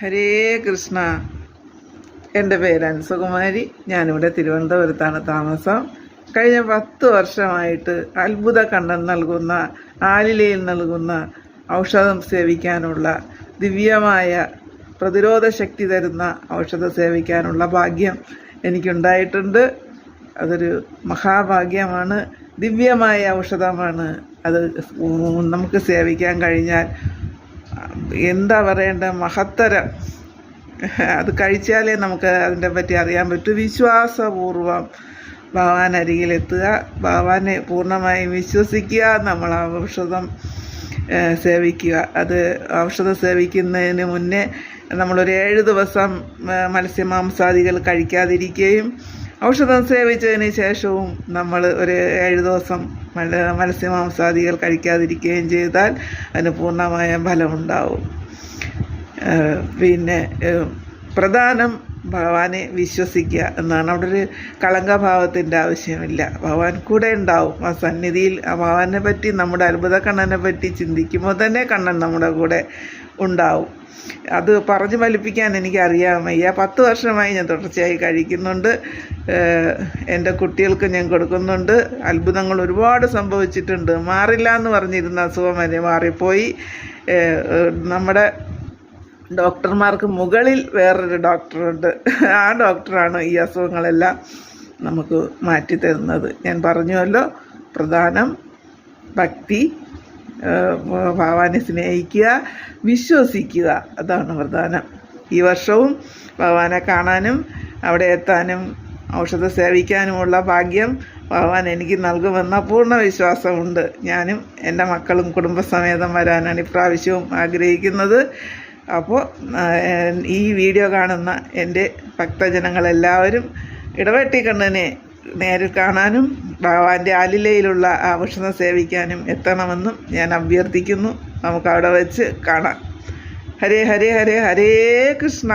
ഹരേ കൃഷ്ണ. എന്റെ പേര് അൻസുകുമാരി. ഞാനിവിടെ തിരുവനന്തപുരത്താണ് താമസം. കഴിഞ്ഞ പത്ത് വർഷമായിട്ട് അത്ഭുത കണ്ണൻ നൽകുന്ന ആലിലയിൽ നൽകുന്ന ഔഷധം സേവിക്കാനുള്ള ദിവ്യമായ പ്രതിരോധ ശക്തി തരുന്ന ഔഷധം സേവിക്കാനുള്ള ഭാഗ്യം എനിക്കുണ്ടായിട്ടുണ്ട്. അതൊരു മഹാഭാഗ്യമാണ്. ദിവ്യമായ ഔഷധമാണ്. അത് നമുക്ക് സേവിക്കാൻ കഴിഞ്ഞാൽ എന്താ പറയേണ്ട? മഹത്തരം. അത് കഴിച്ചാലേ നമുക്ക് അതിനെ പറ്റി അറിയാൻ പറ്റൂ. വിശ്വാസപൂർവം ഭഗവാൻ അരികിലെത്തുക. ഭഗവാനെ പൂർണമായും വിശ്വസിക്കുക. നമ്മൾ ആ ഔഷധം സേവിക്കുക. അത് ഔഷധം സേവിക്കുന്നതിന് മുന്നേ നമ്മളൊരു ഏഴ് ദിവസം മത്സ്യമാംസാദികൾ കഴിക്കാതിരിക്കുകയും ഔഷധം സേവിച്ചതിന് ശേഷവും നമ്മൾ ഒരു ഏഴ് ദിവസം മത്സ്യമാംസാദികൾ കഴിക്കാതിരിക്കുകയും ചെയ്താൽ അതിന് പൂർണമായ ഫലമുണ്ടാവും. പിന്നെ പ്രധാനം ഭഗവാനെ വിശ്വസിക്കുക എന്നാണ്. അവിടെ ഒരു കളങ്കഭാവത്തിന്റെ ആവശ്യമില്ല. ഭഗവാൻ കൂടെ ഉണ്ടാവും. ആ സന്നിധിയിൽ ആ ഭഗവാനെ പറ്റി നമ്മുടെ അത്ഭുത കണ്ണനെ പറ്റി ചിന്തിക്കുമ്പോൾ തന്നെ കണ്ണൻ നമ്മുടെ കൂടെ ഉണ്ടാവും. അത് പറഞ്ഞു ഫലിപ്പിക്കാൻ എനിക്കറിയാൻ വയ്യ പത്ത് വർഷമായി ഞാൻ തുടർച്ചയായി കഴിക്കുന്നുണ്ട്. എന്റെ കുട്ടികൾക്ക് ഞാൻ കൊടുക്കുന്നുണ്ട്. അത്ഭുതങ്ങൾ ഒരുപാട് സംഭവിച്ചിട്ടുണ്ട്. മാറില്ല എന്ന് പറഞ്ഞിരുന്ന അസുഖം വരെ മാറിപ്പോയി. നമ്മുടെ ഡോക്ടർമാർക്ക് മുകളിൽ വേറൊരു ഡോക്ടറുണ്ട്. ആ ഡോക്ടറാണ് ഈ അസുഖങ്ങളെല്ലാം നമുക്ക് മാറ്റി തരുന്നത്. ഞാൻ പറഞ്ഞുവല്ലോ പ്രധാനം ഭക്തി ഭവാനെ സ്നേഹിക്കുക വിശ്വസിക്കുക. അതാണ് പ്രധാനം. ഈ വർഷവും ഭഗവാനെ കാണാനും അവിടെ എത്താനും ഔഷധം സേവിക്കാനുമുള്ള ഭാഗ്യം ഭഗവാൻ എനിക്ക് നൽകുമെന്ന പൂർണ വിശ്വാസമുണ്ട്. ഞാനും എന്റെ മക്കളും കുടുംബസമേതം വരാനാണ് ഇപ്രാവശ്യവും ആഗ്രഹിക്കുന്നത്. അപ്പോൾ ഈ വീഡിയോ കാണുന്ന എന്റെ ഭക്തജനങ്ങളെല്ലാവരും ഇടവെട്ടി കണ്ണനെ നേരിൽ കാണാനും ഭഗവാന്റെ ആലിലയിലുള്ള ആ ഭക്ഷണം സേവിക്കാനും എത്തണമെന്നും ഞാൻ അഭ്യർത്ഥിക്കുന്നു. നമുക്ക് അവിടെ വെച്ച് കാണാം. ഹരേ ഹരേ ഹരേ ഹരേ കൃഷ്ണ.